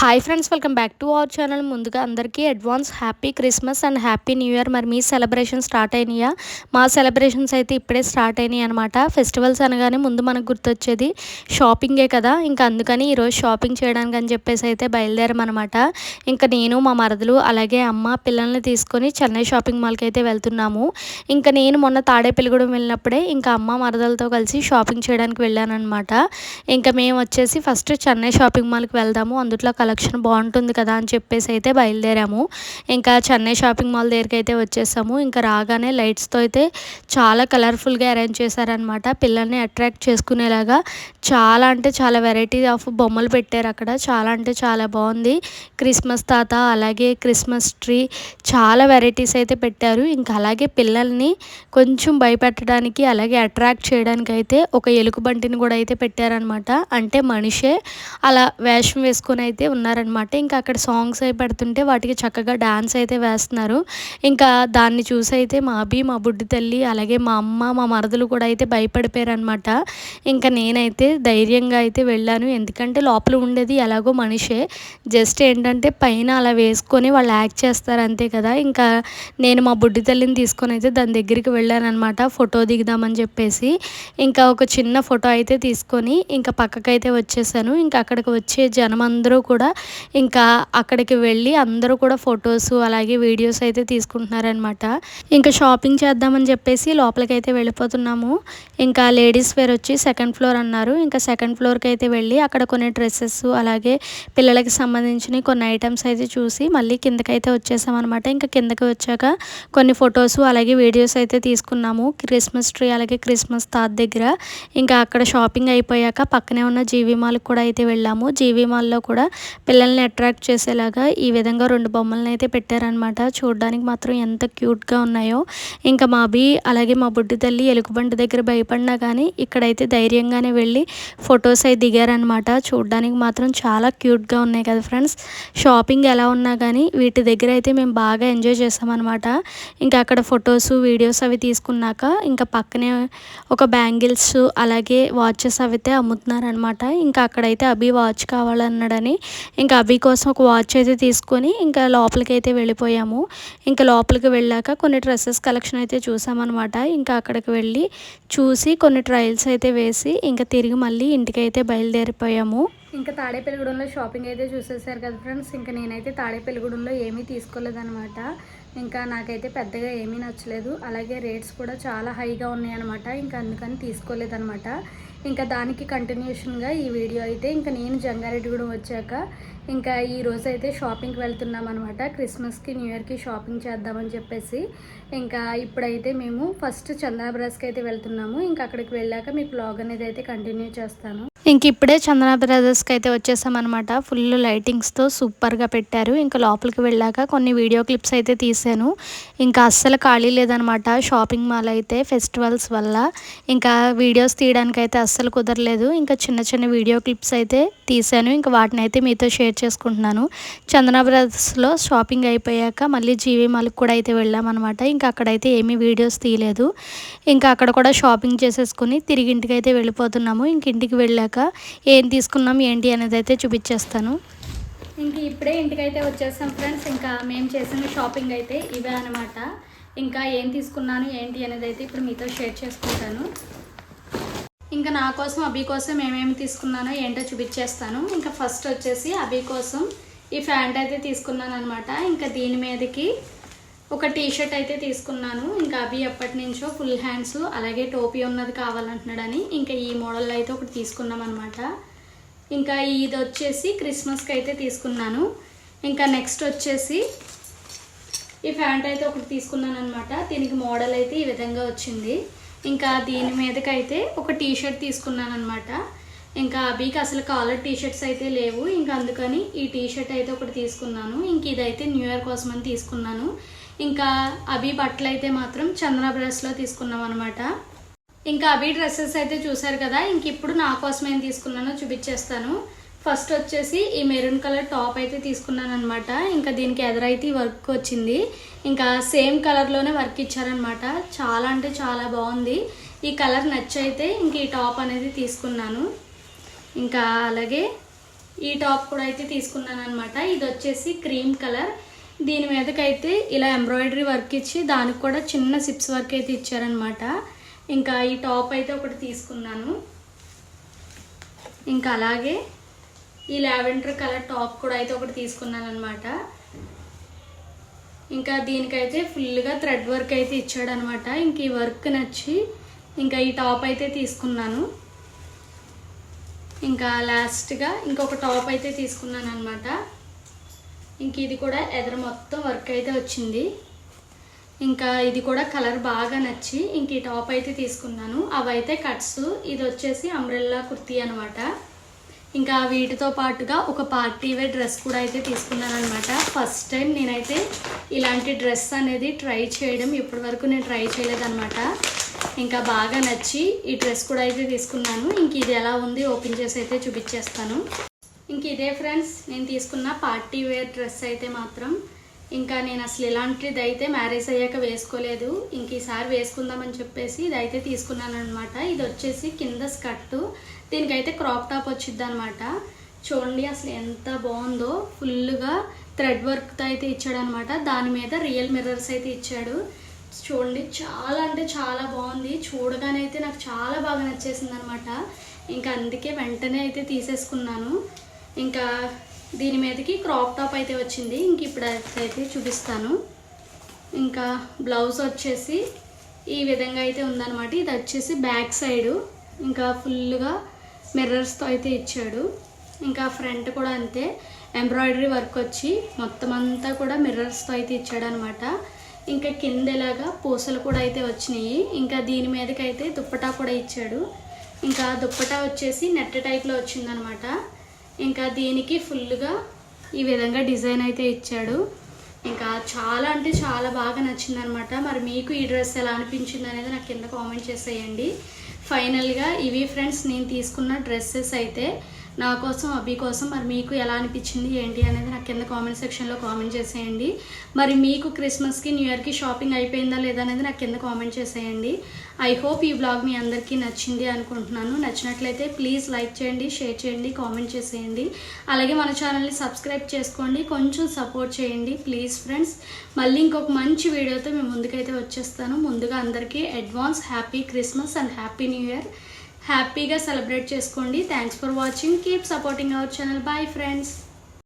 Hi friends welcome back to our channel ముందుగా అందరికీ advance happy Christmas and happy new year మరి మీ celebration start అయినాయా? మా సెలబ్రేషన్స్ అయితే ఇప్పుడే స్టార్ట్ అయినాయి అనమాట ఫెస్టివల్స్ అనగానే ముందు మనకు గుర్తొచ్చేది షాపింగే కదా. ఇంకా అందుకని ఈరోజు షాపింగ్ చేయడానికి అని చెప్పేసి అయితే బయలుదేరమనమాట ఇంకా నేను మా మరదలు అలాగే అమ్మ పిల్లల్ని తీసుకొని చెన్నై షాపింగ్ మాల్కి అయితే వెళ్తున్నాము. ఇంకా నేను మొన్న తాడేపల్లిగూడెం వెళ్ళినప్పుడే ఇంకా అమ్మ మరదలతో కలిసి షాపింగ్ చేయడానికి వెళ్ళాను అనమాట ఇంకా మేము వచ్చేసి ఫస్ట్ చెన్నై షాపింగ్ మాల్కి వెళ్దాము. అందులో కలెక్షన్ బాగుంటుంది కదా అని చెప్పేసి అయితే బయలుదేరాము. ఇంకా చెన్నై షాపింగ్ మాల్ దగ్గరికి అయితే వచ్చేసాము. ఇంకా రాగానే లైట్స్తో అయితే చాలా కలర్ఫుల్గా అరేంజ్ చేశారనమాట పిల్లల్ని అట్రాక్ట్ చేసుకునేలాగా చాలా అంటే చాలా వెరైటీ ఆఫ్ బొమ్మలు పెట్టారు అక్కడ. చాలా అంటే చాలా బాగుంది. క్రిస్మస్ తాత అలాగే క్రిస్మస్ ట్రీ చాలా వెరైటీస్ అయితే పెట్టారు. ఇంకా అలాగే పిల్లల్ని కొంచెం భయపెట్టడానికి అలాగే అట్రాక్ట్ చేయడానికి అయితే ఒక ఎలుగుబంటిని కూడా అయితే పెట్టారనమాట అంటే మనిషే అలా వేషం వేసుకొని అయితే ఉన్నారనమాట ఇంకా అక్కడ సాంగ్స్ అవి పెడుతుంటే వాటికి చక్కగా డ్యాన్స్ అయితే వేస్తున్నారు. ఇంకా దాన్ని చూసి అయితే మా అభి మా బుడ్డి తల్లి అలాగే మా అమ్మ మా మరదలు కూడా అయితే భయపడిపోయారు అనమాట ఇంకా నేనైతే ధైర్యంగా అయితే వెళ్ళాను. ఎందుకంటే లోపల ఉండేది ఎలాగో మనిషే. జస్ట్ ఏంటంటే పైన అలా వేసుకొని వాళ్ళు యాక్ట్ చేస్తారు అంతే కదా. ఇంకా నేను మా బుడ్డి తల్లిని తీసుకొని అయితే దాని దగ్గరికి వెళ్ళానమాట ఫోటో దిగుదామని చెప్పేసి. ఇంకా ఒక చిన్న ఫోటో అయితే తీసుకొని ఇంకా పక్కకైతే వచ్చేసాను. ఇంకా అక్కడికి వచ్చే జనం అందరూ కూడా ఇంకా అక్కడికి వెళ్ళి అందరూ కూడా ఫొటోస్ అలాగే వీడియోస్ అయితే తీసుకుంటున్నారనమాట ఇంకా షాపింగ్ చేద్దామని చెప్పేసి లోపలికి అయితే వెళ్ళిపోతున్నాము. ఇంకా లేడీస్ వేర్ వచ్చి సెకండ్ ఫ్లోర్ అన్నారు. ఇంకా సెకండ్ ఫ్లోర్కి అయితే వెళ్ళి అక్కడ కొన్ని డ్రెస్సెస్ అలాగే పిల్లలకి సంబంధించిన కొన్ని ఐటమ్స్ అయితే చూసి మళ్ళీ కిందకైతే వచ్చేసామన్నమాట. ఇంకా కిందకి వచ్చాక కొన్ని ఫొటోస్ అలాగే వీడియోస్ అయితే తీసుకున్నాము. క్రిస్మస్ ట్రీ అలాగే క్రిస్మస్ తాత్ దగ్గర. ఇంకా అక్కడ షాపింగ్ అయిపోయాక పక్కనే ఉన్న జీవీ మాల్కి కూడా అయితే వెళ్ళాము. జీవీ మాల్లో కూడా పిల్లల్ని అట్రాక్ట్ చేసేలాగా ఈ విధంగా రెండు బొమ్మలను అయితే పెట్టారనమాట చూడడానికి మాత్రం ఎంత క్యూట్గా ఉన్నాయో. ఇంకా మా అభి అలాగే మా బుడ్డి తల్లి ఎలుగుబంటి దగ్గర భయపడినా కానీ ఇక్కడైతే ధైర్యంగానే వెళ్ళి ఫొటోస్ అయితే దిగారనమాట చూడడానికి మాత్రం చాలా క్యూట్గా ఉన్నాయి కదా ఫ్రెండ్స్. షాపింగ్ ఎలా ఉన్నా కానీ వీటి దగ్గర అయితే మేము బాగా ఎంజాయ్ చేసామన్నమాట. ఇంకా అక్కడ ఫొటోస్ వీడియోస్ అవి తీసుకున్నాక ఇంకా పక్కనే ఒక బ్యాంగిల్స్ అలాగే వాచెస్ అవి అయితే అమ్ముతున్నారనమాట ఇంకా అక్కడైతే అభి వాచ్ కావాలన్నాడని ఇంకా అవి కోసం ఒక వాచ్ అయితే తీసుకొని ఇంకా లోపలికి అయితే వెళ్ళిపోయాము. ఇంకా లోపలికి వెళ్ళాక కొన్ని డ్రెస్సెస్ కలెక్షన్ అయితే చూసామన్నమాట. ఇంకా అక్కడికి వెళ్ళి చూసి కొన్ని ట్రయల్స్ అయితే వేసి ఇంకా తిరిగి మళ్ళీ ఇంటికి అయితే బయలుదేరిపోయాము. ఇంకా తాడేపల్లిగూడెంలో షాపింగ్ అయితే చూసేసారు కదా ఫ్రెండ్స్. ఇంకా నేనైతే తాడేపల్లిగూడెంలో ఏమీ తీసుకోలేదనమాట ఇంకా నాకైతే పెద్దగా ఏమీ నచ్చలేదు. అలాగే రేట్స్ కూడా చాలా హైగా ఉన్నాయన్నమాట. ఇంకా అందుకని తీసుకోలేదనమాట ఇంకా దానికి కంటిన్యూషన్గా ఈ వీడియో అయితే ఇంకా నేను జంగారెడ్డిగూడెం వచ్చాక ఇంకా ఈ రోజు అయితే షాపింగ్కి వెళ్తున్నాం అనమాట క్రిస్మస్కి న్యూ ఇయర్కి షాపింగ్ చేద్దామని చెప్పేసి ఇంకా ఇప్పుడైతే మేము ఫస్ట్ చందాబ్రాస్కి అయితే వెళ్తున్నాము. ఇంకా అక్కడికి వెళ్ళాక మీకు బ్లాగ్ అనేది అయితే కంటిన్యూ చేస్తాను. ఇంక ఇప్పుడే చందన బ్రదర్స్కి అయితే వచ్చేసామన్నమాట. ఫుల్ లైటింగ్స్తో సూపర్గా పెట్టారు. ఇంకా లోపలికి వెళ్ళాక కొన్ని వీడియో క్లిప్స్ అయితే తీసాను ఇంకా అస్సలు ఖాళీ లేదనమాట షాపింగ్ మాల్ అయితే ఫెస్టివల్స్ వల్ల. ఇంకా వీడియోస్ తీయడానికి అయితే అస్సలు కుదరలేదు. ఇంకా చిన్న చిన్న వీడియో క్లిప్స్ అయితే తీశాను. ఇంకా వాటిని అయితే మీతో షేర్ చేసుకుంటున్నాను. చందన బ్రదర్స్లో షాపింగ్ అయిపోయాక మళ్ళీ జీవీ మాల్కి కూడా అయితే వెళ్ళామన్నమాట. ఇంకా అక్కడైతే ఏమీ వీడియోస్ తీయలేదు. ఇంకా అక్కడ కూడా షాపింగ్ చేసేసుకుని తిరిగి ఇంటికి అయితే వెళ్ళిపోతున్నాము. ఇంక ఇంటికి వెళ్ళాక ఏం తీసుకున్నాం ఏంటి అనేది అయితే చూపించేస్తాను. ఇంక ఇప్పుడే ఇంటికైతే వచ్చేస్తాం ఫ్రెండ్స్. ఇంకా మేము చేసిన షాపింగ్ అయితే ఇవే అనమాట ఇంకా ఏం తీసుకున్నాను ఏంటి అనేది అయితే ఇప్పుడు మీతో షేర్ చేసుకుంటాను. ఇంకా నా కోసం అభి కోసం ఏమేమి తీసుకున్నానో ఏంటో చూపించేస్తాను. ఇంకా ఫస్ట్ వచ్చేసి అభి కోసం ఈ ప్యాంట్ అయితే తీసుకున్నాను అనమాట ఇంకా దీని మీదకి ఒక టీ షర్ట్ అయితే తీసుకున్నాను. ఇంకా అభి ఎప్పటి నుంచో ఫుల్ హ్యాండ్స్ అలాగే టోపీ ఉన్నది కావాలంటున్నాడని ఇంకా ఈ మోడల్ అయితే ఒకటి తీసుకున్నాం అనమాట ఇంకా ఇది వచ్చేసి క్రిస్మస్కి అయితే తీసుకున్నాను. ఇంకా నెక్స్ట్ వచ్చేసి ఈ ప్యాంట్ అయితే ఒకటి తీసుకున్నాను అనమాట దీనికి మోడల్ అయితే ఈ విధంగా వచ్చింది. ఇంకా దీని మీదకైతే ఒక టీ షర్ట్ తీసుకున్నాను అనమాట ఇంకా అభికి అసలు కాలర్ టీ షర్ట్స్ అయితే లేవు. ఇంకా అందుకని ఈ టీ షర్ట్ అయితే ఒకటి తీసుకున్నాను. ఇంక ఇదైతే న్యూ ఇయర్ కోసం అని తీసుకున్నాను. ఇంకా అభి బట్టలు అయితే మాత్రం చందన బ్రష్లో తీసుకున్నాం అనమాట ఇంకా అభి డ్రెస్సెస్ అయితే చూసారు కదా ఇంక ఇప్పుడు నా కోసం ఏం తీసుకున్నానో చూపించేస్తాను. ఫస్ట్ వచ్చేసి ఈ మెరూన్ కలర్ టాప్ అయితే తీసుకున్నాను అనమాట ఇంకా దీనికి ఎదురైతే వర్క్ వచ్చింది. ఇంకా సేమ్ కలర్లోనే వర్క్ ఇచ్చారనమాట చాలా అంటే చాలా బాగుంది. ఈ కలర్ నచ్చైతే ఇంక ఈ టాప్ అనేది తీసుకున్నాను. ఇంకా అలాగే ఈ టాప్ కూడా అయితే తీసుకున్నాను అనమాట ఇది వచ్చేసి క్రీమ్ కలర్. దీని మీదకైతే ఇలా ఎంబ్రాయిడరీ వర్క్ ఇచ్చి దానికి కూడా చిన్న సిప్స్ వర్క్ అయితే ఇచ్చారనమాట ఇంకా ఈ టాప్ అయితే ఒకటి తీసుకున్నాను. ఇంకా అలాగే ఈ లావెండర్ కలర్ టాప్ కూడా అయితే ఒకటి తీసుకున్నాను అనమాట ఇంకా దీనికైతే ఫుల్గా థ్రెడ్ వర్క్ అయితే ఇచ్చాడనమాట ఇంక ఈ వర్క్ నచ్చి ఇంకా ఈ టాప్ అయితే తీసుకున్నాను. ఇంకా లాస్ట్గా ఇంకొక టాప్ అయితే తీసుకున్నాను అనమాట ఇంక ఇది కూడా ఎదర మొత్తం వర్క్ అయితే వచ్చింది. ఇంకా ఇది కూడా కలర్ బాగా నచ్చి ఇంక ఈ టాప్ అయితే తీసుకున్నాను. అవి అయితే కట్స్. ఇది వచ్చేసి అంబ్రెల్లా కుర్తీ అనమాట ఇంకా వీటితో పాటుగా ఒక పార్టీ వేర్ డ్రెస్ కూడా అయితే తీసుకున్నాను అనమాట ఫస్ట్ టైం నేనైతే ఇలాంటి డ్రెస్ అనేది ట్రై చేయడం ఇప్పటి వరకు నేను ట్రై చేయలేదన్నమాట. ఇంకా బాగా నచ్చి ఈ డ్రెస్ కూడా అయితే తీసుకున్నాను. ఇంక ఇది ఎలా ఉంది ఓపెన్ చేసి అయితే చూపించేస్తాను. ఇంక ఇదే ఫ్రెండ్స్ నేను తీసుకున్న పార్టీ వేర్ డ్రెస్ అయితే మాత్రం ఇంకా నేను అసలు ఇలాంటిది అయితే మ్యారేజ్ అయ్యాక వేసుకోలేదు. ఇంక ఈసారి వేసుకుందామని చెప్పేసి ఇది అయితే తీసుకున్నాను అనమాట ఇది వచ్చేసి కింద స్కర్టు. దీనికైతే క్రాప్ టాప్ వచ్చింది అనమాట చూడండి అసలు ఎంత బాగుందో. ఫుల్గా థ్రెడ్ వర్క్తో అయితే ఇచ్చాడు అనమాట దాని మీద రియల్ మిర్రర్స్ అయితే ఇచ్చాడు. చూడండి చాలా అంటే చాలా బాగుంది. చూడగానే అయితే నాకు చాలా బాగా నచ్చేసింది అనమాట ఇంకా అందుకే వెంటనే అయితే తీసేసుకున్నాను. ఇంకా దీని మీదకి క్రాప్ టాప్ అయితే వచ్చింది. ఇంక ఇప్పుడు అయితే చూపిస్తాను. ఇంకా బ్లౌజ్ వచ్చేసి ఈ విధంగా అయితే ఉందన్నమాట. ఇది వచ్చేసి బ్యాక్ సైడు. ఇంకా ఫుల్గా మిర్రర్స్తో అయితే ఇచ్చాడు. ఇంకా ఫ్రంట్ కూడా అంతే. ఎంబ్రాయిడరీ వర్క్ వచ్చి మొత్తం అంతా కూడా మిర్రర్స్తో అయితే ఇచ్చాడు అనమాట ఇంకా కింద ఇలాగా పూసలు కూడా అయితే వచ్చినాయి. ఇంకా దీని మీదకైతే దుప్పటా కూడా ఇచ్చాడు. ఇంకా దుప్పటా వచ్చేసి నెట్ టైప్లో వచ్చిందనమాట ఇంకా దీనికి ఫుల్గా ఈ విధంగా డిజైన్ అయితే ఇచ్చాడు. ఇంకా చాలా అంటే చాలా బాగా నచ్చింది అనమాట మరి మీకు ఈ డ్రెస్ ఎలా అనిపించింది అనేది నాకు కింద కామెంట్ చేసేయండి. ఫైనల్గా ఇవి ఫ్రెండ్స్ నేను తీసుకున్న డ్రెస్సెస్ అయితే నా కోసం అభి కోసం మరి మీకు ఎలా అనిపించింది ఏంటి అనేది నాకు కింద కామెంట్ సెక్షన్లో కామెంట్ చేసేయండి. మరి మీకు క్రిస్మస్కి న్యూ ఇయర్కి షాపింగ్ అయిపోయిందా లేదా అనేది నాకు కింద కామెంట్ చేసేయండి. ఐ హోప్ ఈ బ్లాగ్ మీ అందరికీ నచ్చింది అనుకుంటున్నాను. నచ్చినట్లయితే ప్లీజ్ లైక్ చేయండి షేర్ చేయండి కామెంట్ చేసేయండి. అలాగే మన ఛానల్ని సబ్స్క్రైబ్ చేసుకోండి కొంచెం సపోర్ట్ చేయండి ప్లీజ్ ఫ్రెండ్స్ మళ్ళీ ఇంకొక మంచి వీడియోతో మేము ముందుకైతే వచ్చేస్తాను. ముందుగా అందరికీ advance happy Christmas and happy new year హ్యాపీగా సెలబ్రేట్ చేసుకోండి. Thanks for watching keep supporting our channel bye friends